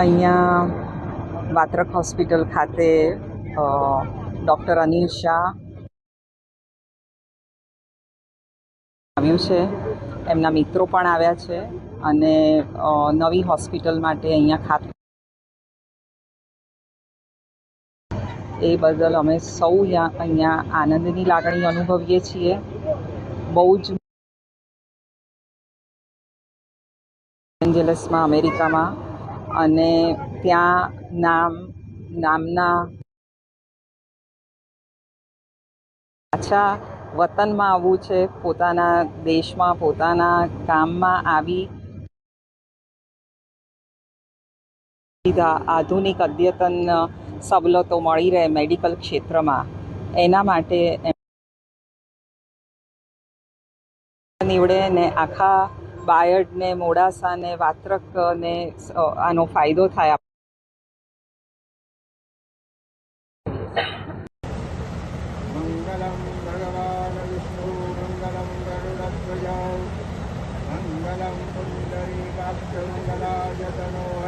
અહીંયા વાત્રક હોસ્પિટલ ખાતે ડૉક્ટર અનિલ શાહ આવ્યું છે. એમના મિત્રો પણ આવ્યા છે અને નવી હોસ્પિટલ માટે અહીંયા ખાત એ બદલ અમે સૌ અહીંયા આનંદની લાગણી અનુભવીએ છીએ. બહુ જ એન્જલસમાં, અમેરિકામાં અને ત્યાં નામ, નામના પાછા વતનમાં આવવું છે, પોતાના દેશમાં, પોતાના ગામમાં આવી સુવિધા આધુનિક અદ્યતન સવલતો મળી રહે મેડિકલ ક્ષેત્રમાં. એના માટે નીવડે ને આખા બાયડને, મોડાસાને, વાત્રકને આનો ફાયદો થાય મંગલમ ભગવાન વિષ્ણુ, મંગલમ ગરુડધ્વજ મંગલમ પુંડરી કાક્ષ મંગલાજતનો